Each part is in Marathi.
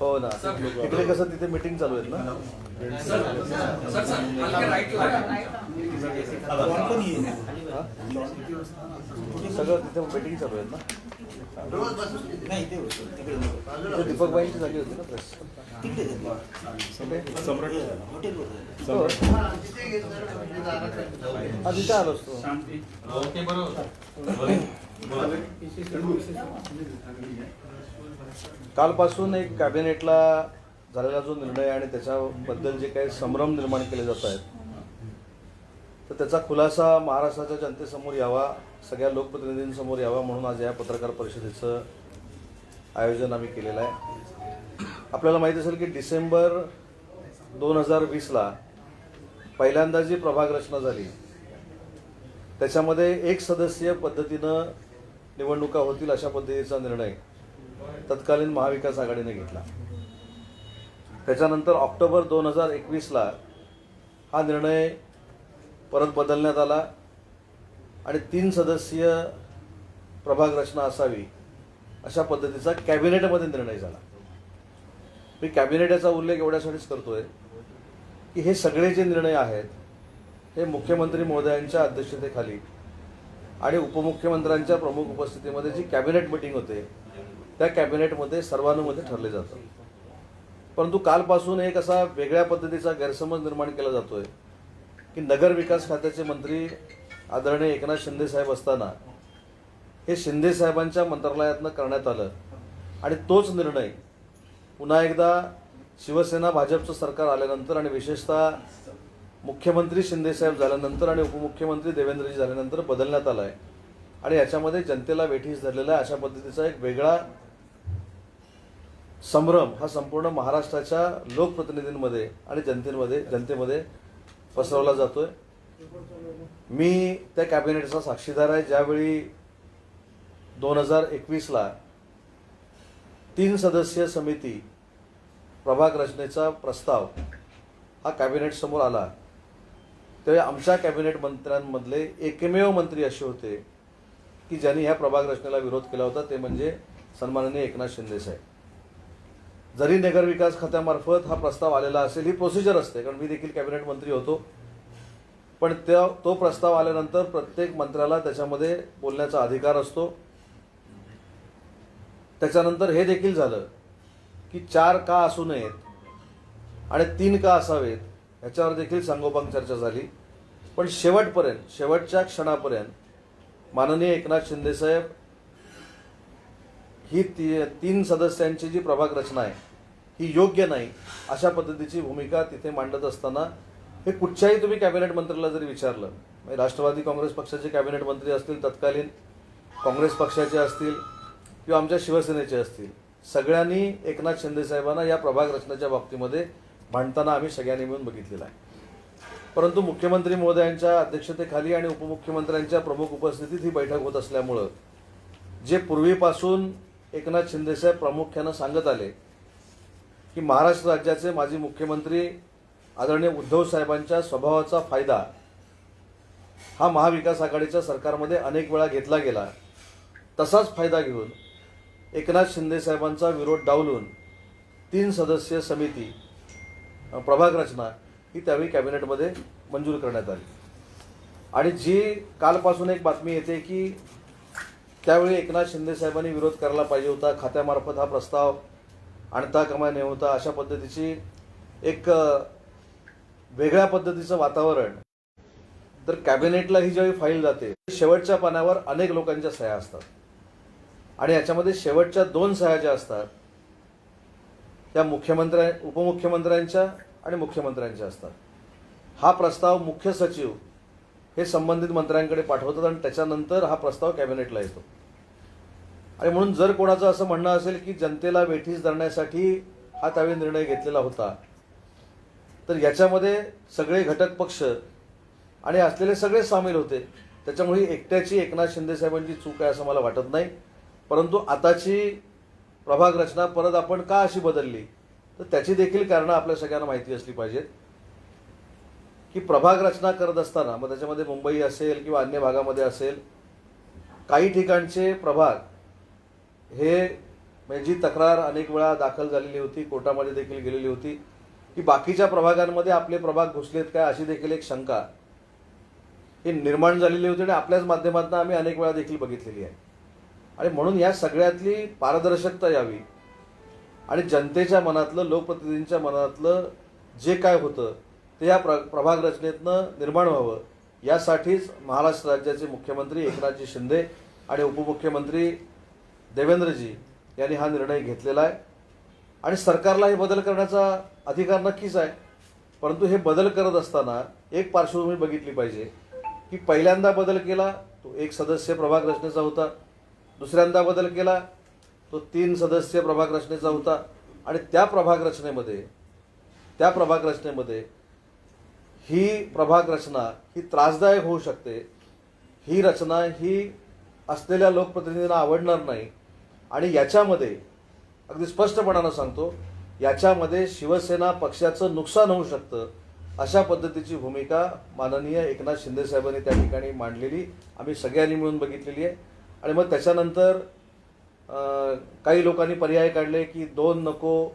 हो ना तिकडे कसं तिथे मिटिंग चालू आहेत ना सर सर सर हलके राईटला आहे. हा? सगळं तिथे मिटिंग चालू आहेत ना तिथे दीपकबाईंची झाली होती ना प्रेस तिथे आलं. हा तिथे आलो असतो ओके बरोबर कालपासून एक कॅबिनेटला झालेला जो निर्णय आणि त्याच्याबद्दल जे काही संभ्रम निर्माण केले जात आहेत तर त्याचा खुलासा महाराष्ट्राच्या जनतेसमोर यावा सगळ्या लोकप्रतिनिधींसमोर यावा म्हणून आज या पत्रकार परिषदेचं आयोजन आम्ही केलेलं आहे. आपल्याला माहीत असेल की डिसेंबर दोन हजार वीसला पहिल्यांदा जी प्रभाग रचना झाली त्याच्यामध्ये एक सदस्यीय पद्धतीनं निवडणुका होतील अशा पद्धतीचा निर्णय तत्कालीन महाविकास आघाडीने घेतला. त्याच्यानंतर ऑक्टोबर दोन हजार एकवीसला हा निर्णय परत बदलण्यात आला आणि तीन सदस्यीय प्रभाग रचना असावी अशा पद्धतीचा कॅबिनेटमध्ये निर्णय झाला. मी कॅबिनेटचा उल्लेख एवढ्यासाठीच करतोय की हे सगळे जे निर्णय आहेत हे मुख्यमंत्री महोदयांच्या अध्यक्षतेखाली आणि उपमुख्यमंत्र्यांच्या प्रमुख उपस्थितीमध्ये जी कॅबिनेट मिटिंग होते त्या कॅबिनेटमध्ये सर्वानुमते ठरले जातं परंतु कालपासून एक असा वेगळ्या पद्धतीचा गैरसमज निर्माण केला जातोय की नगर विकास खात्याचे मंत्री आदरणीय एकनाथ शिंदे साहेब असताना हे शिंदे साहेबांच्या मंत्रालयातनं करण्यात आलं. आणि तोच निर्णय पुन्हा एकदा शिवसेना भाजपचं सरकार आल्यानंतर आणि विशेषतः मुख्यमंत्री शिंदेसाहेब झाल्यानंतर आणि उपमुख्यमंत्री देवेंद्रजी झाल्यानंतर बदलण्यात आला आहे आणि याच्यामध्ये जनतेला वेठीस धरलेला आहे अशा पद्धतीचा एक वेगळा संभ्रम हा संपूर्ण महाराष्ट्राच्या लोकप्रतिनिधींमध्ये आणि जनतेमध्ये जनतेमध्ये पसरवला जातोय. मी त्या कॅबिनेटचा साक्षीदार आहे. ज्यावेळी दोन हजार एकवीसला तीन सदस्यीय समिती प्रभाग रचनेचा प्रस्ताव हा कॅबिनेट समोर आला त्यावेळी आमच्या कॅबिनेट मंत्र्यांमधले एकमेव मंत्री असे होते की ज्यांनी ह्या प्रभाग रचनेला विरोध केला होता ते म्हणजे सन्माननीय एकनाथ शिंदेसाहेब जरी नगर विकास खात्यामार्फत हा प्रस्ताव आलेला असेल ही प्रोसिजर असते कारण मी देखील कॅबिनेट मंत्री होतो. पण त्या तो प्रस्ताव आल्यानंतर प्रत्येक मंत्र्याला त्याच्यामध्ये बोलण्याचा अधिकार असतो. त्याच्यानंतर हे देखील झालं की चार का असू नयेत आणि तीन का असावेत ह्याच्यावर देखील सांगोपांग चर्चा झाली. पण शेवटपर्यंत शेवटच्या क्षणापर्यंत माननीय एकनाथ शिंदेसाहेब ही ती तीन सदस्यांची जी प्रभाग रचना आहे ही योग्य नाही अशा पद्धतीची भूमिका तिथे मांडत असताना हे कुठच्याही तुम्ही कॅबिनेट मंत्र्याला जरी विचारलं म्हणजे राष्ट्रवादी काँग्रेस पक्षाचे कॅबिनेट मंत्री असतील तत्कालीन काँग्रेस पक्षाचे असतील किंवा आमच्या शिवसेनेचे असतील सगळ्यांनी एकनाथ शिंदेसाहेबांना या प्रभाग रचनेच्या बाबतीमध्ये भांडताना आम्ही सगळ्यांनी मिळून बघितलेला आहे. परंतु मुख्यमंत्री महोदयांच्या अध्यक्षतेखाली आणि उपमुख्यमंत्र्यांच्या प्रमुख उपस्थितीत ही बैठक होत असल्यामुळं जे पूर्वीपासून एकनाथ शिंदेसाहेब प्रामुख्यानं सांगत आले की महाराष्ट्र राज्याचे माजी मुख्यमंत्री आदरणीय उद्धव साहेबांच्या स्वभावाचा फायदा हा महाविकास आघाडीच्या सरकारमध्ये अनेक वेळा घेतला गेला. तसाच फायदा घेऊन एकनाथ शिंदेसाहेबांचा विरोध डावलून तीन सदस्यीय समिती प्रभाग रचना ही त्यावेळी कॅबिनेटमध्ये मंजूर करण्यात आली. आणि जी कालपासून एक बातमी येते की त्यावेळी एकनाथ शिंदे साहेबांनी विरोध करायला पाहिजे होता खात्यामार्फत हा प्रस्ताव आणता कमा नये होता अशा पद्धतीची एक वेगळ्या पद्धतीचं वातावरण. तर कॅबिनेटला ही ज्यावेळी फाईल जाते शेवटच्या पानावर अनेक लोकांच्या सह्या असतात. आणि याच्यामध्ये शेवटच्या दोन सह्या ज्या असतात त्या मुख्यमंत्र्या उपमुख्यमंत्र्यांच्या आणि मुख्यमंत्र्यांच्या असतात. हा प्रस्ताव मुख्य सचिव हे संबंधित मंत्र्यांकडे पाठवतात आणि त्याच्यानंतर हा प्रस्ताव कॅबिनेटला येतो. आणि म्हणून जर कोणाचं असं म्हणणं असेल की जनतेला वेठीस धरण्यासाठी हा त्यावेळी निर्णय घेतलेला होता तर याच्यामध्ये सगळे घटक पक्ष आणि असलेले सगळे सामील होते. त्याच्यामुळे एकट्याची एकनाथ शिंदे साहेबांची चूक आहे असं मला वाटत नाही. परंतु आताची प्रभाग रचना परत आपण का अशी बदलली? तर त्याची देखील कारणं आपल्या सगळ्यांना माहिती असली पाहिजेत. की प्रभाग रचना करत असताना मग त्याच्यामध्ये मुंबई असेल किंवा अन्य भागामध्ये असेल काही ठिकाणचे प्रभाग हे म्हणजे जी तक्रार अनेक वेळा दाखल झालेली होती कोर्टामध्ये देखील गेलेली होती की बाकीच्या प्रभागांमध्ये आपले प्रभाग घुसलेत काय अशी देखील एक शंका ही निर्माण झालेली होती आणि आपल्याच माध्यमातून आम्ही अनेक वेळा देखील बघितलेली आहे. आणि म्हणून या सगळ्यातली पारदर्शकता यावी. आणि जनतेच्या मनातलं लोकप्रतिनिधींच्या मनातलं जे काय होतं ते या प्र प्रभाग रचनेतनं निर्माण व्हावं. यासाठीच महाराष्ट्र राज्याचे मुख्यमंत्री एकनाथजी शिंदे आणि उपमुख्यमंत्री देवेंद्रजी यांनी हा निर्णय घेतलेला आहे. आणि सरकारला हे बदल करण्याचा अधिकार नक्कीच आहे. परंतु हे बदल करत असताना एक पार्श्वभूमी बघितली पाहिजे की पहिल्यांदा बदल केला तो एक सदस्य प्रभाग रचनेचा होता. दुसऱ्यांदा बदल केला तो तीन सदस्य प्रभाग रचनेचा होता. आणि त्या प्रभाग रचनेमध्ये त्या प्रभाग रचनेमध्ये ही प्रभाग रचना ही त्रासदायक होऊ शकते. ही रचना ही असलेल्या लोकप्रतिनिधींना आवडणार नाही. आणि याच्यामध्ये अगदी स्पष्टपणानं सांगतो याच्यामध्ये शिवसेना पक्षाचं नुकसान होऊ शकतं अशा पद्धतीची भूमिका माननीय एकनाथ शिंदे साहेबांनी त्या ठिकाणी मांडलेली आम्ही सगळ्यांनी मिळून बघितलेली आहे. आणि मग त्याच्यानंतर काही लोकांनी पर्याय काढले की दोन नको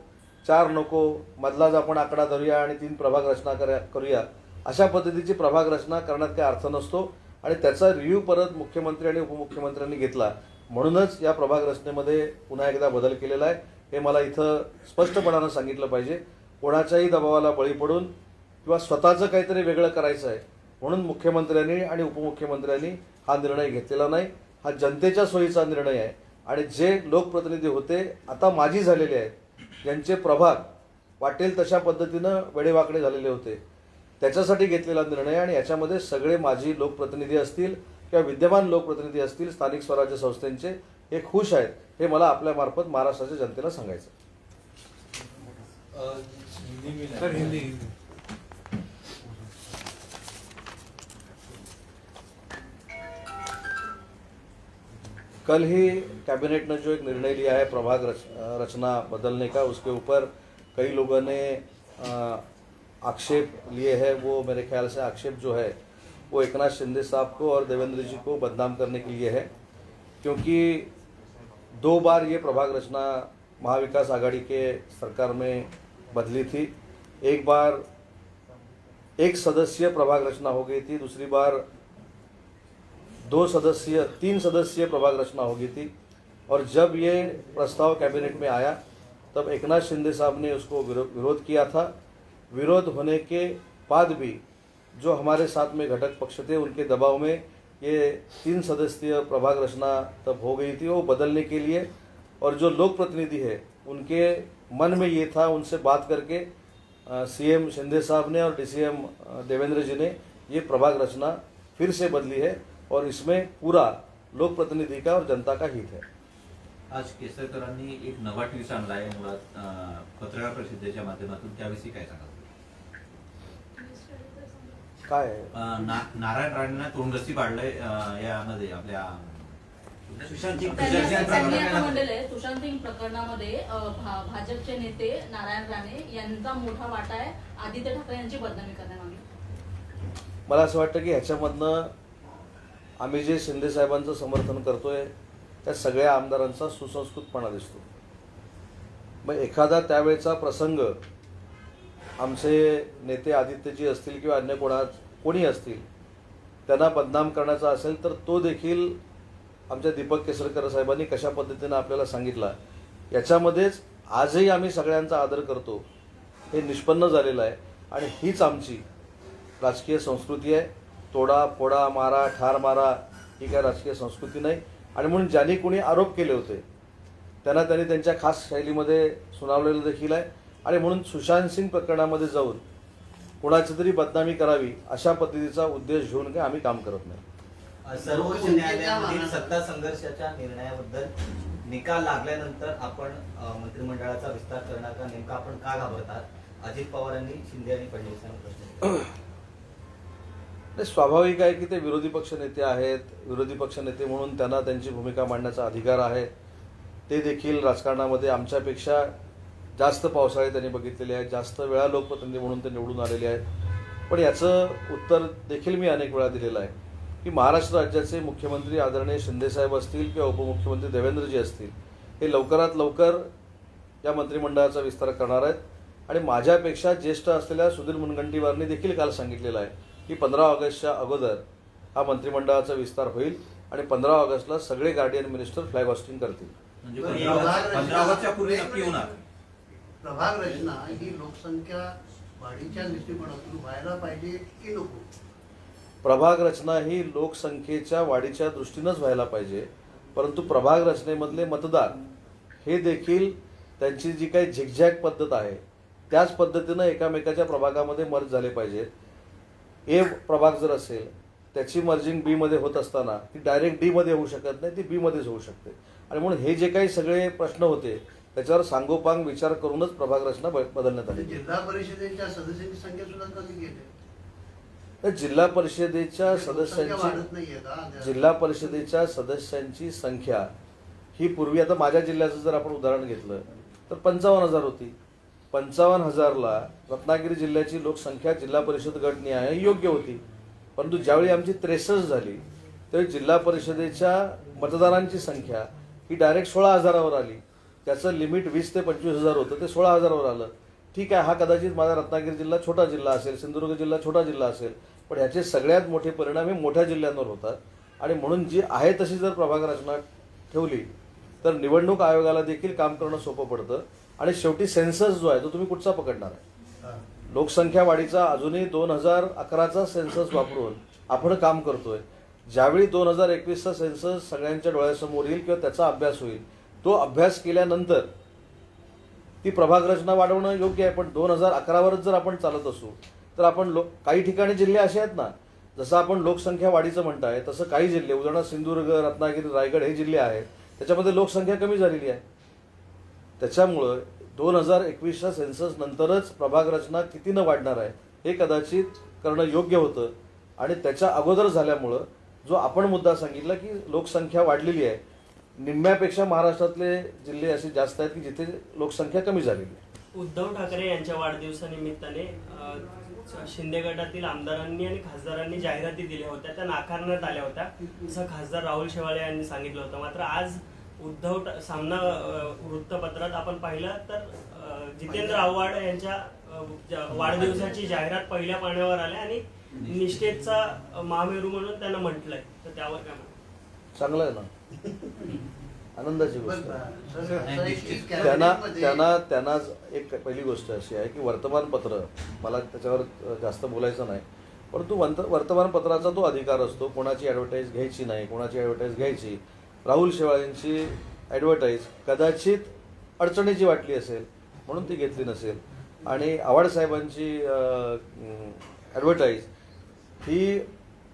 चार नको मधलाच आपण आकडा धरूया आणि तीन प्रभाग रचना करा करूया. अशा पद्धतीची प्रभाग रचना करण्यात काही अर्थ नसतो आणि त्याचा रिव्ह्यू परत मुख्यमंत्री आणि उपमुख्यमंत्र्यांनी घेतला. म्हणूनच या प्रभाग रचनेमध्ये पुन्हा एकदा बदल केलेला आहे. हे मला इथं स्पष्टपणानं सांगितलं पाहिजे. कोणाच्याही दबावाला बळी पडून किंवा स्वतःचं काहीतरी वेगळं करायचं आहे म्हणून मुख्यमंत्र्यांनी आणि उपमुख्यमंत्र्यांनी हा निर्णय घेतलेला नाही. हा जनतेच्या सोयीचा निर्णय आहे. आणि जे लोकप्रतिनिधी होते आता माजी झालेले आहेत ज्यांचे प्रभाग वाटेल तशा पद्धतीनं वेडेवाकडे झालेले होते. त्याच्यासाठी घेतलेला निर्णय आणि याच्यामध्ये सगळे माजी लोकप्रतिनिधी असतील किंवा विद्यमान लोकप्रतिनिधी असतील स्थानिक स्वराज्य संस्थेंचे हे खुश आहेत हे मला आपल्या मार्फत महाराष्ट्राच्या जनतेला सांगायचं हिंदी. कल ही कैबिनेट ने जो एक निर्णय लिया है प्रभाग रच, रचना बदलने का उसके ऊपर कई लोगों ने आक्षेप लिए हैं। वो मेरे ख्याल से आक्षेप जो है वो एकनाथ शिंदे साहब को और देवेंद्र जी को बदनाम करने के लिए है। क्योंकि दो बार ये प्रभाग रचना महाविकास आघाड़ी के सरकार में बदली थी। एक बार एक सदस्यीय प्रभाग रचना हो गई थी दूसरी बार दो सदस्यीय, तीन सदस्यीय प्रभाग रचना हो गई थी। और जब ये प्रस्ताव कैबिनेट में आया, तब एकनाथ शिंदे साहब ने उसको विरो- विरोध किया था। विरोध होने के बाद भी जो हमारे साथ में घटक पक्ष थे, उनके दबाव में ये तीन सदस्यीय प्रभाग रचना तब हो गई थी, वो बदलने के लिए। और जो लोक प्रतिनिधि है, उनके मन में ये था, उनसे बात करके सीएम शिंदे साहब ने और डीसीएम देवेंद्र जी ने ये प्रभाग रचना फिर से बदली है। और इसमें पूरा लोक प्रतिनिधि का और जनता का हित है। आज केसरकरांनी एक नवा ट्विस्ट आणलाय मुळात अं, पत्रकार परिषदेच्या माध्यमातून. त्याविषयी काय सांगाल? काय? आहे ना- नारायण राणेंना तोंडरसी पाडलंय यामध्ये आपल्या सुशांत सिंग प्रकरणामध्ये. भाजपचे नेते नारायण राणे यांचा मोठा वाटा आहे. आदित्य ठाकरे यांची बदनामी करण्यामागे. मला असं वाटतं की ह्याच्यामधनं आम्ही जे शिंदे साहेबांचं समर्थन आहे त्या सगळ्या आमदारांचा सुसंस्कृतपणा दिसतो. मग एखादा त्यावेळचा प्रसंग आमचे नेते आदित्यजी असतील किंवा अन्य कोणा कोणी असतील त्यांना बदनाम करण्याचा असेल तर तो देखील आमच्या दीपक केसरकर साहेबांनी कशा पद्धतीनं आपल्याला सांगितला याच्यामध्येच आजही आम्ही सगळ्यांचा आदर करतो. हे निष्पन्न झालेलं आहे आणि हीच आमची राजकीय संस्कृती आहे. तोडा फोडा मारा ठार मारा ही काय राजकीय संस्कृती नाही. आणि म्हणून ज्यांनी कोणी आरोप केले होते त्यांना त्यांनी त्यांच्या खास शैलीमध्ये सुनावलेलं देखील आहे. आणि म्हणून सुशांत सिंग प्रकरणामध्ये जाऊन कोणाची तरी बदनामी करावी अशा पद्धतीचा उद्देश घेऊन काय आम्ही काम करत नाही. सर्वोच्च न्यायालयामधील सत्ता संघर्षाच्या निर्णयाबद्दल निकाल लागल्यानंतर आपण मंत्रिमंडळाचा विस्तार करणार का नेमका आपण का घाबरतात अजित पवारांनी शिंदे आणि फडणवीसांना प्रश्न नाही स्वाभाविक आहे की ते विरोधी पक्ष नेते आहेत. विरोधी पक्ष नेते म्हणून त्यांना त्यांची भूमिका मांडण्याचा अधिकार आहे. ते देखील राजकारणामध्ये आमच्यापेक्षा जास्त पावसाळे त्यांनी बघितलेले आहेत. जास्त वेळा लोकप्रतिनिधी म्हणून ते निवडून आलेले आहेत. पण याचं उत्तर देखील मी अनेक वेळा दिलेलं आहे की महाराष्ट्र राज्याचे मुख्यमंत्री आदरणीय शिंदेसाहेब असतील किंवा उपमुख्यमंत्री देवेंद्रजी असतील हे लवकरात लवकर या मंत्रिमंडळाचा विस्तार करणार आहेत. आणि माझ्यापेक्षा ज्येष्ठ असलेल्या सुधीर मुनगंटीवारनी देखील काल सांगितलेलं आहे की पंधरा ऑगस्टच्या अगोदर हा मंत्रिमंडळाचा विस्तार होईल आणि पंधरा ऑगस्टला सगळे गार्डियन मिनिस्टर फ्लॅग हॉस्टिंग करतील. म्हणजे प्रभाग रचना ही लोकसंख्या वाढीच्या दृष्टिकोनातून व्हायला पाहिजे की नको? प्रभाग रचना ही लोकसंख्येच्या वाढीच्या दृष्टीनंच व्हायला पाहिजे परंतु प्रभाग रचनेमधले मतदार हे देखील त्यांची जी काही झिकझॅक पद्धत आहे त्याच पद्धतीनं एकामेकाच्या प्रभागामध्ये मर्ज झाले पाहिजेत. ए प्रभाग जर असेल त्याची मर्जिंग बीमध्ये होत असताना ती डायरेक्ट डीमध्ये होऊ शकत नाही ती बीमध्येच होऊ शकते. आणि म्हणून हे जे काही सगळे प्रश्न होते त्याच्यावर सांगोपांग विचार करूनच प्रभाग रचना बदलण्यात आली. जिल्हा परिषदेच्या सदस्यांची संख्या सुद्धा कमी तर जिल्हा परिषदेच्या सदस्यांची जिल्हा परिषदेच्या सदस्यांची संख्या ही पूर्वी आता माझ्या जिल्ह्याचं जर आपण उदाहरण घेतलं तर पंचावन्न हजार होती. पंचावन्न हजारला रत्नागिरी जिल्ह्याची लोकसंख्या जिल्हा परिषद गटनिहाय योग्य होती. परंतु ज्यावेळी आमची त्रेसष्ट झाली त्यावेळी जिल्हा परिषदेच्या मतदारांची संख्या ही डायरेक्ट सोळा हजारावर आली. त्याचं लिमिट वीस ते पंचवीस हजार होतं ते सोळा हजारावर आलं. ठीक आहे हा कदाचित माझा रत्नागिरी जिल्हा छोटा जिल्हा असेल सिंधुदुर्ग जिल्हा छोटा जिल्हा असेल पण ह्याचे सगळ्यात मोठे परिणाम हे मोठ्या जिल्ह्यांवर होतात. आणि म्हणून जी आहे तशी जर प्रभाग रचना ठेवली तर निवडणूक आयोगाला देखील काम करणं सोपं पडतं. आणि शेवटी सेन्सस जो आहे तो तुम्ही कुठचा पकडणार आहे? लोकसंख्या वाढीचा अजूनही दोन हजार अकराचा सेन्सस वापरून आपण काम करतोय. ज्यावेळी दोन हजार एकवीसचा सेन्सस सगळ्यांच्या डोळ्यासमोर येईल किंवा त्याचा अभ्यास होईल तो अभ्यास केल्यानंतर ती प्रभाग रचना वाढवणं योग्य आहे. पण दोन हजार अकरावरच जर आपण चालत असू तर आपण लोक काही ठिकाणी जिल्हे असे आहेत ना जसं आपण लोकसंख्या वाढीचं म्हणताय तसं काही जिल्हे उदाहरणार्थ सिंधुदुर्ग रत्नागिरी रायगड हे जिल्हे आहेत त्याच्यामध्ये लोकसंख्या कमी झालेली आहे. त्याच्यामुळं दोन हजार एकवीसच्या सेन्सस नंतरच प्रभाग रचना कितीनं वाढणार आहे हे कदाचित करणं योग्य होतं. आणि त्याच्या अगोदर झाल्यामुळं जो आपण मुद्दा सांगितला की लोकसंख्या वाढलेली आहे निम्म्यापेक्षा महाराष्ट्रातले जिल्हे असे जास्त आहेत की जिथे लोकसंख्या कमी झालेली आहे. उद्धव ठाकरे यांच्या वाढदिवसानिमित्ताने अ, शिंदे गटातील आमदारांनी आणि खासदारांनी जाहिराती दिल्या होत्या त्या नाकारण्यात आल्या होत्या. असं खासदार राहुल शेवाळे यांनी सांगितलं होतं. मात्र आज उद्धव सामना वृत्तपत्रात आपण पाहिलं तर जितेंद्र आव्हाड यांच्या वाढदिवसाची जाहिरात पहिल्या पाण्यावर आल्या आणि निष्ठेचा महामेरू म्हणून त्यांना म्हटलंय. तर त्यावर काय? चांगलं आहे ना? आनंदाची गोष्ट त्यांना त्यांना त्यांना एक पहिली गोष्ट अशी आहे की वर्तमानपत्र मला त्याच्यावर जास्त बोलायचं नाही. परंतु वंत वर्तमानपत्राचा तो अधिकार असतो. कोणाची ॲडव्हर्टाईज घ्यायची नाही कोणाची ॲडव्हर्टाईज घ्यायची. राहुल शेवाळेंची ॲडव्हर्टाईज कदाचित अडचणीची वाटली असेल म्हणून ती घेतली नसेल. आणि आव्हाड साहेबांची ॲडव्हर्टाईज ही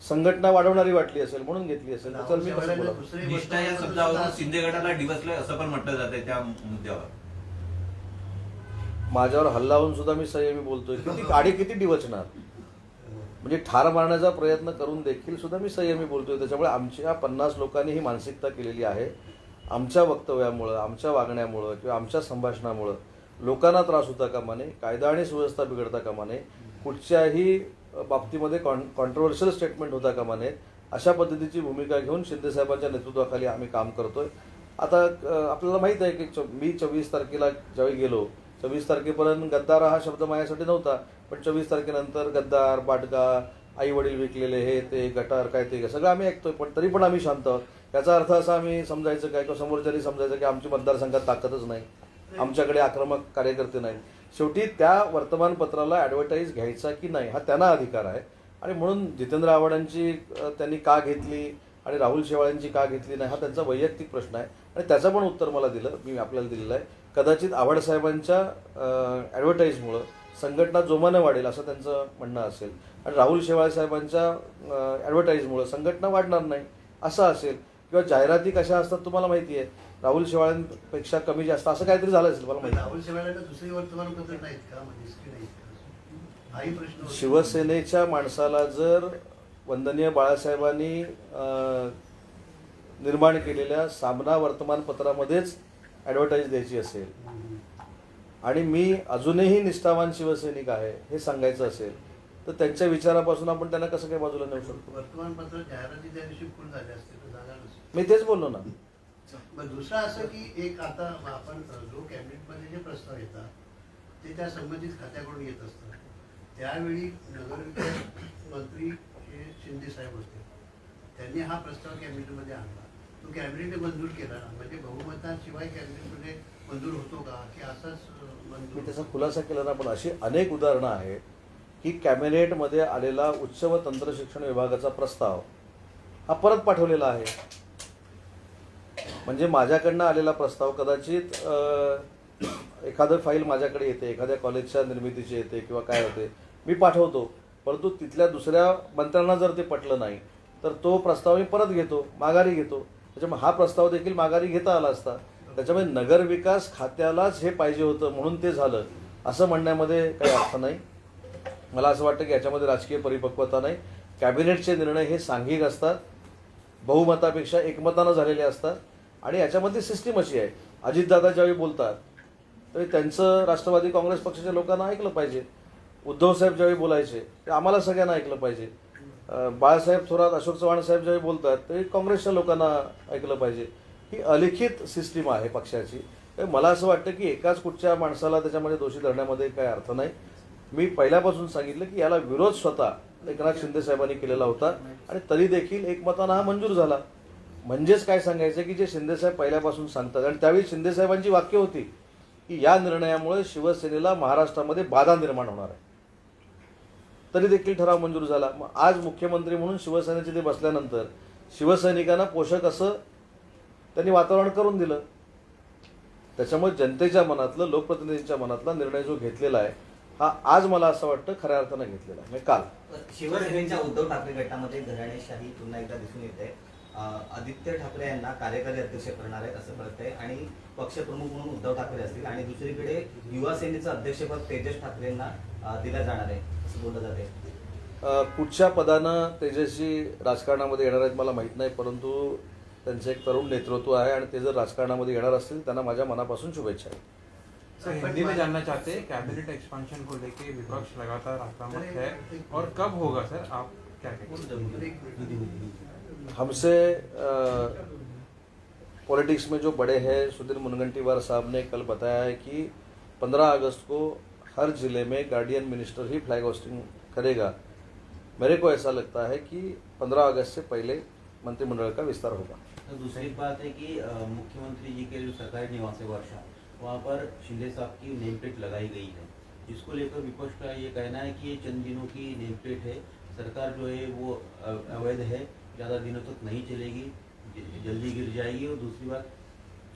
संघटना वाढवणारी वाटली असेल म्हणून घेतली असेल. त्याच्यावर मी निष्ठा या शब्दावरून सुद्धा- शिंदे गटाला डिवसलंय असं पण म्हटलं जातंय त्या मुद्द्यावर. माझ्यावर हल्ला होऊन सुद्धा मी संयमी बोलतोय. किती गाडी किती डिवचणार म्हणजे ठार मारण्याचा प्रयत्न करून देखील सुद्धा मी संयमी बोलतोय. त्याच्यामुळे आमच्या पन्नास लोकांनी ही मानसिकता केलेली आहे. आमच्या वक्तव्यामुळं आमच्या वागण्यामुळं किंवा आमच्या संभाषणामुळं लोकांना त्रास होता कामा नये कायदा आणि सुव्यवस्था बिघडता कामा नये कुठच्याही बाबतीमध्ये कॉन कॉन्ट्रोवर्शियल स्टेटमेंट होता कामा नये अशा पद्धतीची भूमिका घेऊन शिंदेसाहेबांच्या नेतृत्वाखाली आम्ही काम करतोय. आता आपल्याला माहीत आहे की मी चोवीस तारखेला ज्यावेळी गेलो चव्वीस तारखेपर्यंत गद्दार हा शब्द माझ्यासाठी नव्हता. पण चोवीस तारखेनंतर गद्दार बाटका आई वडील विकलेले हे ते गटार काय ते सगळं आम्ही ऐकतोय पण तरी पण आम्ही शांत याचा अर्थ असा आम्ही समजायचं काय किंवा समोरच्यानी समजायचं की आमची मतदारसंघात ताकदच नाही. आमच्याकडे आक्रमक कार्यकर्ते नाहीत. शेवटी त्या वर्तमानपत्राला ॲडव्हर्टाईज घ्यायचा की नाही हा त्यांना अधिकार आहे. आणि म्हणून जितेंद्र आव्हाडांची त्यांनी का घेतली आणि राहुल शेवाळ्यांची का घेतली नाही हा त्यांचा वैयक्तिक प्रश्न आहे. आणि त्याचं पण उत्तर मला दिलं मी आपल्याला दिलेलं आहे. कदाचित आव्हाडसाहेबांच्या ॲडव्हर्टाईजमुळं संघटना जोमानं वाढेल असं त्यांचं म्हणणं असेल. आणि राहुल शेवाळे साहेबांच्या ॲडव्हर्टाईजमुळं संघटना वाढणार नाही असं असेल. किंवा जाहिराती कशा असतात तुम्हाला माहिती आहे? राहुल शेवाळ्यांपेक्षा कमी जास्त असं काहीतरी झालं असेल मला माहिती. राहुल शेवाळ्यांना दुसरी वर्तमानपत्र नाहीत का? म्हणजे प्रश्न. शिवसेनेच्या माणसाला जर वंदनीय बाळासाहेबांनी निर्माण केलेल्या सामना वर्तमानपत्रामध्येच ॲडव्हर्टाईज द्यायची असेल. आणि मी अजूनही निष्ठावान शिवसैनिक आहे हे सांगायचं असेल तर त्यांच्या विचारापासून आपण त्यांना कसं काय बाजूला नेऊ शकतो? वर्तमानपत्र जाहिराती त्या दिवशी फुल झाले असते मी तेच बोललो ना. दुसरं असं की एक आता आपण जो कॅबिनेटमध्ये जे प्रस्ताव येतात ते त्या संबंधित खात्याकडून येत असतात. त्यावेळी नगरविकास मंत्री हे शिंदे साहेब होते. त्यांनी हा प्रस्ताव कॅबिनेटमध्ये आणला. तो कॅबिनेटने मंजूर केला. म्हणजे बहुमताशिवाय कॅबिनेटमध्ये मंजूर होतो का? की असाच अं, मी त्याचा खुलासा केला ना पण अशी अनेक उदाहरणं आहेत की कॅबिनेटमध्ये आलेला उच्च व तंत्र शिक्षण विभागाचा प्रस्ताव हा परत पाठवलेला आहे. म्हणजे माझ्याकडनं आलेला प्रस्ताव कदाचित एखादं फाईल माझ्याकडे येते एखाद्या कॉलेजच्या निर्मितीची येते किंवा काय होते मी पाठवतो. परंतु तिथल्या दुसऱ्या मंत्र्यांना जर ते पटलं नाही तर तो प्रस्ताव मी परत घेतो माघारी घेतो. त्याच्यामुळे हा प्रस्ताव देखील माघारी घेता आला असता. त्याच्यामुळे नगरविकास खात्यालाच हे पाहिजे होतं म्हणून ते झालं. असं म्हणण्यामध्ये काही अर्थ नाही. मला असं वाटतं की याच्यामध्ये राजकीय परिपक्वता नाही. कॅबिनेटचे निर्णय हे सांघिक असतात. बहुमतापेक्षा एकमतानं झालेले असतात. आणि याच्यामध्ये सिस्टीम अशी आहे. अजितदादा ज्यावेळी बोलतात तरी त्यांचं राष्ट्रवादी काँग्रेस पक्षाच्या लोकांना ऐकलं पाहिजे. उद्धवसाहेब ज्यावेळी बोलायचे ते आम्हाला सगळ्यांना ऐकलं पाहिजे. बाळासाहेब थोरात अशोक चव्हाण साहेब ज्यावेळी बोलतात तरी काँग्रेसच्या लोकांना ऐकलं पाहिजे. ही अलिखित सिस्टीम आहे पक्षाची. तर मला असं वाटतं की एकाच कुठच्या माणसाला त्याच्यामध्ये दोषी धरण्यामध्ये काही अर्थ नाही. मी पहिल्यापासून सांगितलं की याला विरोध स्वतः एकनाथ शिंदे साहेबांनी केलेला होता आणि तरी देखील एकमतानं हा मंजूर झाला. म्हणजेच काय सांगायचं की जे शिंदे साहेब पहिल्यापासून सांगतात आणि त्यावेळी शिंदे साहेबांची वाक्य होती की या निर्णयामुळे शिवसेनेला महाराष्ट्रामध्ये बाधा निर्माण होणार आहे. तरी देखील ठराव मंजूर झाला. मग आज मुख्यमंत्री म्हणून शिवसेनेचे ते बसल्यानंतर शिवसैनिकांना पोषक असं त्यांनी वातावरण करून दिलं. त्याच्यामुळे जनतेच्या मनातलं लोकप्रतिनिधींच्या मनातला निर्णय जो घेतलेला आहे हा आज मला असं वाटतं खऱ्या अर्थानं घेतलेला आहे. म्हणजे काल. शिवसेनेच्या उद्धव ठाकरे गटामध्ये घराणेशाही पुन्हा एकदा दिसून येते आदित्य ठाकरे यांना कार्यकारी अध्यक्ष करणार आहेत असं कळतंय आणि पक्षप्रमुख म्हणून उद्धव ठाकरे असतील. आणि दुसरीकडे युवा सेनेचं अध्यक्षपद तेजस ठाकरेंना अं, दिलं जाणार आहे असं बोललं जाते कुठच्या पदानं तेजस्वी राजकारणामध्ये येणार आहेत मला माहीत नाही परंतु त्यांचं एक तरुण नेतृत्व आहे आणि ते जर राजकारणामध्ये येणार असतील त्यांना माझ्या मनापासून शुभेच्छा आहेत हिंदी में जानना चाहते हैं कैबिनेट एक्सपेंशन को लेके विपक्ष लगातार आक्रामक है। और कब होगा सर? आप क्या हैं? मिनिट. हमसे पॉलिटिक्स में जो बड़े हैं सुधीर मुनगंटीवार साहब ने कल बताया है कि 15 अगस्त को हर ज़िले में गार्डियन मिनिस्टर ही फ्लैग होस्टिंग करेगा। मेरे को ऐसा लगता है कि 15 अगस्त से पहले मंत्रिमंडल का विस्तार होगा। तो दूसरी बात है कि मुख्यमंत्री जी के जो सरकारी निवास है वर्षा वहाँ पर शिंदे साहब की नेम प्लेट लगाई गई है। जिसको लेकर विपक्ष का ये कहना है कि ये चंद दिनों की नेम प्लेट है। सरकार जो है वो अवैध है ज़्यादा दिनों तक नहीं चलेगी जल्दी गिर जाएगी। और दूसरी बात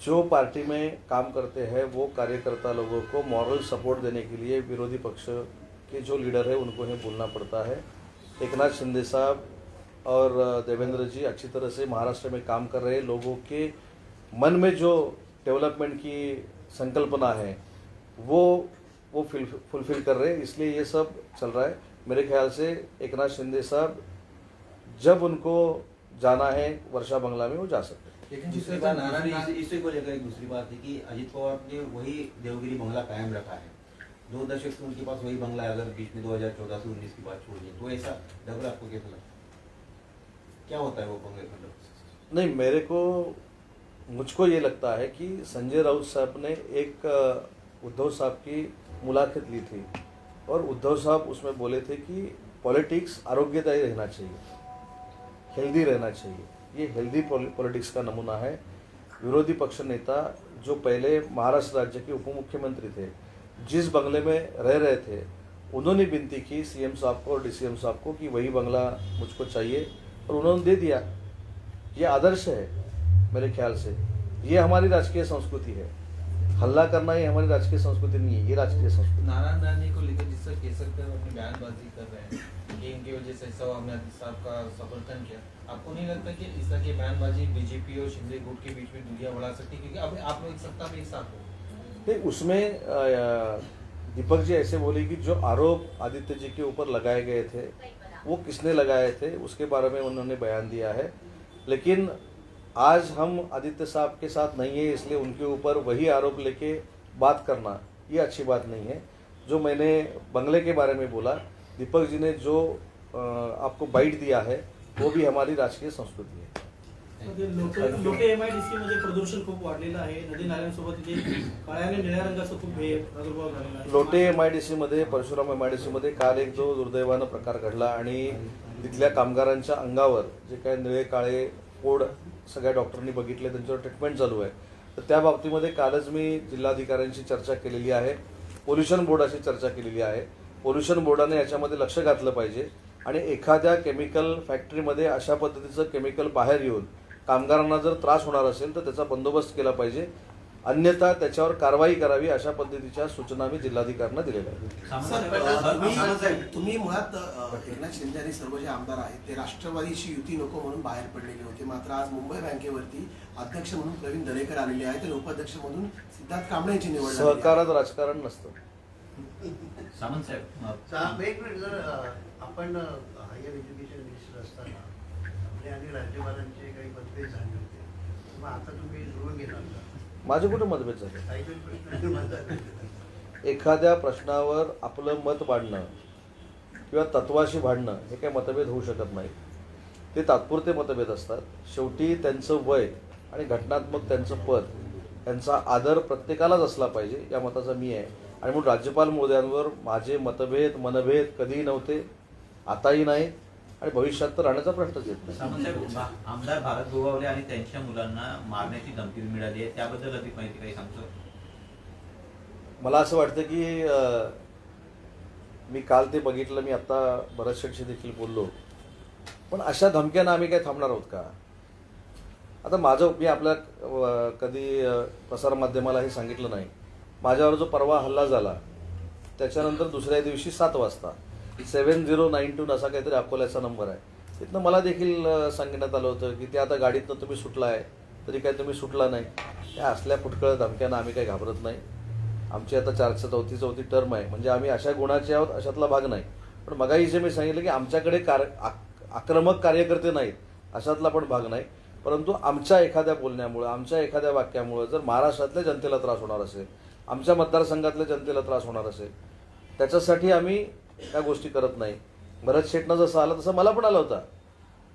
जो पार्टी में काम करते हैं वो कार्यकर्ता लोगों को मॉरल सपोर्ट देने के लिए विरोधी पक्ष के जो लीडर है उनको ही बोलना पड़ता है। एकनाथ शिंदे साहब और देवेंद्र जी अच्छी तरह से महाराष्ट्र में काम कर रहे हैं। लोगों के मन में जो डेवलपमेंट की संकल्पना है वो वो फुलफिल कर रहे हैं। इसलिए ये सब चल रहा है। मेरे ख्याल से एक नाथ शिंदे साहब जब उनको जाना है वर्षा बंगला में वो जा सकते हैं। लेकिन दूसरी बात नारायण इसी को लेकर एक दूसरी बात है कि अजित पवार ने वही देवगिरी बंगला कायम रखा है। दो दशक से उनके पास वही बंगला है अगर बीच में 2014 से 19 की बात छोड़िए तो ऐसा रहा आपको कैसा लगता है? क्या होता है वो मतलब नहीं, मेरे को, मुझको ये लगता है कि संजय राउत साहब ने एक उद्धव साहब की मुलाकात ली थी और उद्धव साहब उसमें बोले थे कि पॉलिटिक्स आरोग्यदायी रहना चाहिए, हेल्दी रहना चाहिए। ये हेल्दी पॉलिटिक्स का नमूना है। विरोधी पक्ष नेता जो पहले महाराष्ट्र राज्य के उप मुख्यमंत्री थे, जिस बंगले में रह रहे थे, उन्होंने विनती की सीएम साहब को और डीसीएम साहब को कि वही बंगला मुझको चाहिए। और उन्होंने दे दिया ये आदर्श है मेरे ख्याल से। ये हमारी राजकीय संस्कृति है। हल्ला करना ये हमारी राजकीय संस्कृति नहीं है ये राजकीय संस्कृति। नारायण राणे को लेकर जिस तरह केसरकर अपनी बयानबाजी कर रहे हैं कि इनकी वजह से साहब का समर्थन किया आपको नहीं लगता कि इस तरह की बयानबाजी बीजेपी और शिंदे गुट के बीच में दूरियाँ बढ़ा सकती है? क्योंकि अब आप लोग सत्ता में एक साथ हो। नहीं उसमें दीपक जी ऐसे बोले कि जो आरोप आदित्य जी के ऊपर लगाए गए थे वो किसने लगाए थे, उसके बारे में उन्होंने बयान दिया है। लेकिन आज हम आदित्य साहब के साथ नहीं है, इसलिए उनके ऊपर वही आरोप लेके बात करना, ये अच्छी बात नहीं है। जो मैंने बंगले के बारे में बोला, दीपक जी ने जो आपको बाइट दिया है, वो भी हमारी राजकीय संस्कृति है। लोक लोक एम आय डी सी मध्ये प्रदूषण खूप वाढलेलं आहे. नदी नाल्यांसोबत इथे काळ्या आणि निळ्या रंगाचा खूप हे प्रादुर्भाव झालेला आहे. लोटे एम आय डी सीमध्ये परशुराम एम आय डी सीमध्ये काल एक जो दुर्दैवानं प्रकार घडला आणि तिथल्या कामगारांच्या अंगावर जे काय निळे काळे कोड सगळ्या डॉक्टरांनी बघितले त्यांच्यावर ट्रीटमेंट चालू आहे. तर त्या बाबतीमध्ये कालच मी जिल्हाधिकाऱ्यांशी चर्चा केलेली आहे. पोल्युशन बोर्डाशी चर्चा केलेली आहे. पोल्युशन बोर्डाने याच्यामध्ये लक्ष घातलं पाहिजे आणि एखाद्या केमिकल फॅक्टरीमध्ये अशा पद्धतीचं केमिकल बाहेर येऊन कामगारांना जर त्रास होणार असेल तर त्याचा बंदोबस्त केला पाहिजे. अन्यथा त्याच्यावर कारवाई करावी अशा पद्धतीच्या सूचना मी जिल्हाधिकाऱ्यांना दिलेल्या आहेत. तुम्ही तुम्ही मुळात एकनाथ शिंदे आणि सर्व जे आमदार आहेत ते राष्ट्रवादीशी युती नको म्हणून बाहेर पडलेले होते. मात्र आज मुंबई बँकेवरती अध्यक्ष म्हणून प्रवीण दरेकर आलेले आहेत आणि उपाध्यक्ष म्हणून सिद्धार्थ कांबळे यांची निवड झाली आहे. सहकारात राजकारण नसतं. सामंत साहेब एक मिनिट जर आपण हायर एज्युकेशन मिनिस्टर असताना आपले आणि राज्यपालांचे काही मतभेद झाले होते. मग आता तुम्ही जुळून घेणार का? माझे कुठे मतभेद झाले? काही काही प्रश्न. एखाद्या प्रश्नावर आपलं मत मांडणं किंवा तत्वाशी भांडणं हे काही मतभेद होऊ शकत नाही. ते तात्पुरते मतभेद असतात. शेवटी त्यांचं वय आणि घटनात्मक त्यांचं पद यांचा आदर प्रत्येकालाच असला पाहिजे या मताचा मी आहे. आणि म्हणून राज्यपाल महोदयांवर माझे मतभेद मनभेद कधीही नव्हते आताही नाही. आणि भविष्यात तर राहण्याचा प्रश्नच येत नाही. आमदार भारत गोगावले आणि त्यांच्या मुलांना मारण्याची धमकी मिळाली आहे. त्याबद्दल अधिक माहिती काही सांगतो मला असं वाटतं की मी काल ते बघितलं मी आत्ता बऱ्याच शेटशी देखील बोललो. पण अशा धमक्यानं आम्ही काय थांबणार आहोत का? आता माझं मी आपल्या कधी प्रसारमाध्यमाला हे सांगितलं नाही. माझ्यावर जो परवा हल्ला झाला त्याच्यानंतर दुसऱ्या दिवशी सात वाजता. सेवन झिरो नाईन टू असा काहीतरी अकोल्याचा नंबर आहे. तिथनं मला देखील सांगण्यात आलं होतं की ते आता गाडीतनं तुम्ही सुटला आहे तरी काय तुम्ही सुटला नाही. त्या असल्या फुटकळ धमक्यानं आम्ही काही घाबरत नाही. आमची आता चारशे चौथी चौथी टर्म आहे. म्हणजे आम्ही अशा गुणाचे आहोत अशातला भाग नाही. पण मगाही जे मी सांगितलं की आमच्याकडे कार आक- आक्रमक कार्यकर्ते नाहीत अशातला पण भाग नाही. परंतु आमच्या एखाद्या बोलण्यामुळं आमच्या एखाद्या वाक्यामुळं जर महाराष्ट्रातल्या जनतेला त्रास होणार असेल आमच्या मतदारसंघातल्या जनतेला त्रास होणार असेल त्याच्यासाठी आम्ही त्या गोष्टी करत नाही. भरत शेटनं जसं आलं तसं मला पण आला होता.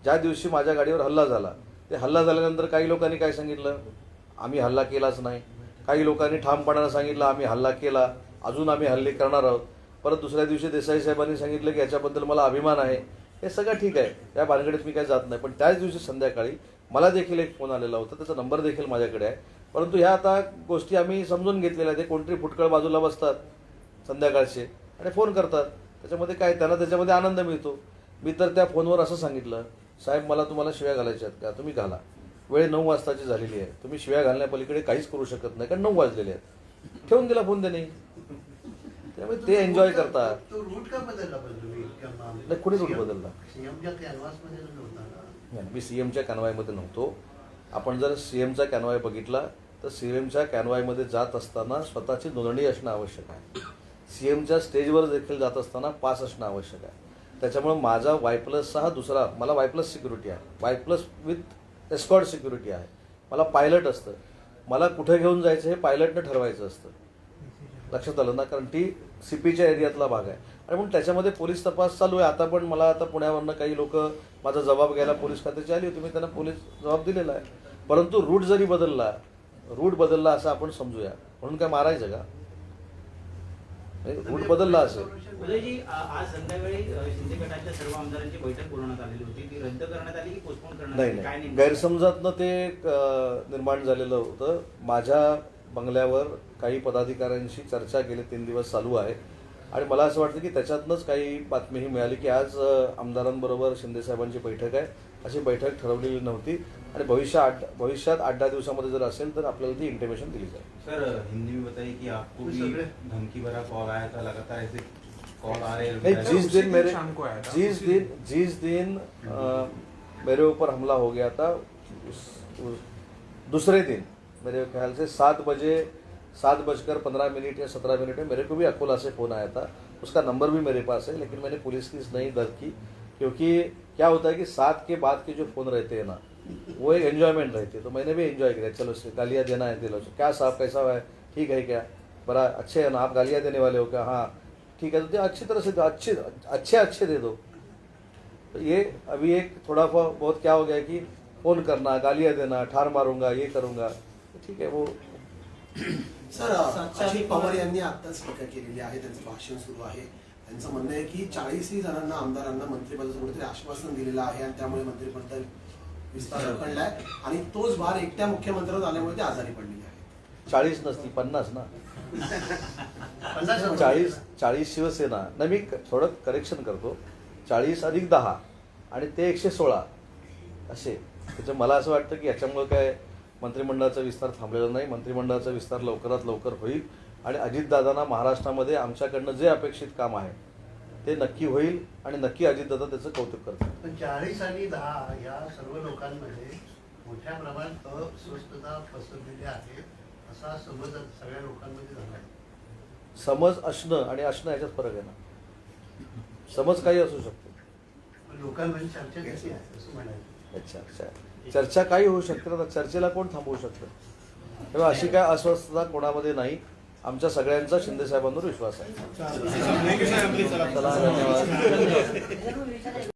ज्या दिवशी माझ्या गाडीवर हल्ला झाला ते हल्ला झाल्यानंतर काही लोकांनी काय सांगितलं? आम्ही हल्ला केलाच नाही. काही लोकांनी ठामपणानं सांगितलं आम्ही हल्ला केला. अजून आम्ही हल्ले करणार आहोत. परत दुसऱ्या दिवशी देसाई साहेबांनी सांगितलं की याच्याबद्दल मला अभिमान आहे. हे सगळं ठीक आहे. त्या भानगडीत मी काय जात नाही. पण त्याच दिवशी संध्याकाळी मला देखील एक फोन आलेला होता. त्याचा नंबर देखील माझ्याकडे आहे. परंतु ह्या आता गोष्टी आम्ही समजून घेतलेल्या आहेत. ते कोणतरी फुटकळ बाजूला बसतात संध्याकाळचे आणि फोन करतात. त्याच्यामध्ये काय त्यांना त्याच्यामध्ये आनंद मिळतो. मी तर त्या फोनवर असं सांगितलं साहेब मला तुम्हाला शिव्या घालायच्या आहेत का? तुम्ही घाला. वेळ नऊ वाजताची झालेली आहे. तुम्ही शिव्या घालण्यापलीकडे काहीच करू शकत नाही कारण नऊ वाजलेले आहेत. ठेवून दिला फोन त्याने. त्यामुळे ते एन्जॉय करतात. रूट? नाही, कुणी route बदलला? सीएमच्या मी सी एमच्या कॅनवायमध्ये नव्हतो. आपण जर सी एमचा कॅनवाय बघितला तर सी एमच्या कॅनवायमध्ये जात असताना स्वतःची नोंदणी असणं आवश्यक आहे. सी एमच्या स्टेजवर देखील जात असताना पास असणं आवश्यक आहे. त्याच्यामुळे माझा वाय प्लसचा हा दुसरा मला वाय प्लस सिक्युरिटी आहे. Y plus with escort security आहे. मला पायलट असतं. मला कुठे घेऊन जायचं हे पायलटनं ठरवायचं असतं. लक्षात आलं ना? कारण ती सीपीच्या एरियातला भाग आहे. आणि म्हणून त्याच्यामध्ये पोलीस तपास चालू आहे. आता पण मला आता पुण्यावरनं काही लोक माझा जबाब घ्यायला पोलीस खात्याची आली होती. मी त्यांना पोलीस जबाब दिलेला आहे. परंतु रूट जरी बदलला रूट बदलला असं आपण समजूया. म्हणून काय मारायचं का? रूट बदलला असेल उदयजी आज संध्याकाळी शिंदे गटाच्या सर्व आमदारांची बैठक बोलवण्यात आलेली होती. ती रद्द करण्यात आली की पोस्टपोन करण्यात नाही आली काय नाही नेमकं? गैरसमजातनं ते अ, निर्माण झालेलं होतं. माझ्या बंगल्यावर काही पदाधिकाऱ्यांशी चर्चा गेले तीन दिवस चालू आहे. आणि मला असं वाटतं की त्याच्यातनंच काही बातमीही मिळाली की आज अ, आमदारांबरोबर शिंदेसाहेबांची बैठक आहे. अशी बैठक ठरवलेली नव्हती. आणि भविष्य आठ भविष्यात आठ दहा दिवसामध्ये जर असेल तर आपल्याला ती इंटिमेशन दिली जाईल. सर हिंदी में बताइए कि आपको भी धमकी भरा कॉल आया था लगातार ऐसे कॉल आ रहे हैं। नहीं जिस दिन मेरे जिस दिन जिस दिन अ, मेरे ऊपर हमला हो गया था उस, उस दूसरे दिन मेरे ख्याल से सात बजे सात बजकर पंद्रह मिनट या सत्रह मिनट में मेरे को भी अकोला से फ़ोन आया था। उसका नंबर भी मेरे पास है लेकिन मैंने पुलिस की नहीं दर्ज की क्योंकि क्या होता है कि सात के बाद के जो फ़ोन रहते हैं ना वो एक एन्जॉयमेंट रहती है तो मैंने भी एंजॉय किया चलो इससे गालियाँ देना है दिलो क्या साहब कैसा है? ठीक है क्या? बड़ा अच्छे है ना आप गालियाँ देने वाले हो क्या? हाँ ठीक है तो अच्छी तरह से दो अच्छे अच्छे अच्छे दे दो। तो ये अभी एक थोड़ा बहुत बहुत क्या हो गया कि फोन करना गालियाँ देना ठार मारूंगा ये करूंगा ठीक आहे वो सर अजित पवार यांनी आत्ताच टीका केलेली आहे त्यांचं भाषण सुरू आहे. त्यांचं म्हणणं आहे की चाळीसही जणांना आमदारांना मंत्रिपदाचं कुठेतरी आश्वासन दिलेलं आहे आणि त्यामुळे मंत्रिपद विस्तार रखडलाय आणि तोच भार एकट्या मुख्यमंत्र्यांवर आल्यामुळे ते आजारी पडलेले आहेत. चाळीस नसती पन्नास ना. पन्नास चाळीस चाळीस शिवसेना. नाही मी थोडं करेक्शन करतो. चाळीस अधिक दहा आणि ते एकशे सोळा असे. त्याच्या मला असं वाटतं की याच्यामुळं काय मंत्रिमंडळाचा विस्तार थांबलेला नाही. मंत्रिमंडळाचा विस्तार लवकरात लवकर होईल. आणि अजितदादांना महाराष्ट्रामध्ये आमच्याकडनं जे अपेक्षित काम आहे ते नक्की होईल आणि नक्की अजितदादा त्याचं कौतुक करतात पण चाळीस आणि दहा या सर्व लोकांमध्ये मोठ्या प्रमाणात अस्वस्थता पसरलेली आहे असा समज सगळ्या लोकांमध्ये झाला आहे. समज असणं आणि असणं याच्यात फरक आहे ना. समज काही असू शकतो. लोकांमध्ये चर्चा कशी आहे असं म्हणायचं. अच्छा अच्छा. चर्चा काही होऊ शकते ना चर्चेला कोण थांबवू शकतं? तेव्हा अशी काय अस्वस्थता कोणामध्ये नाही. आमच्या सगळ्यांचा शिंदे साहेबांवर विश्वास आहे. चला. धन्यवाद.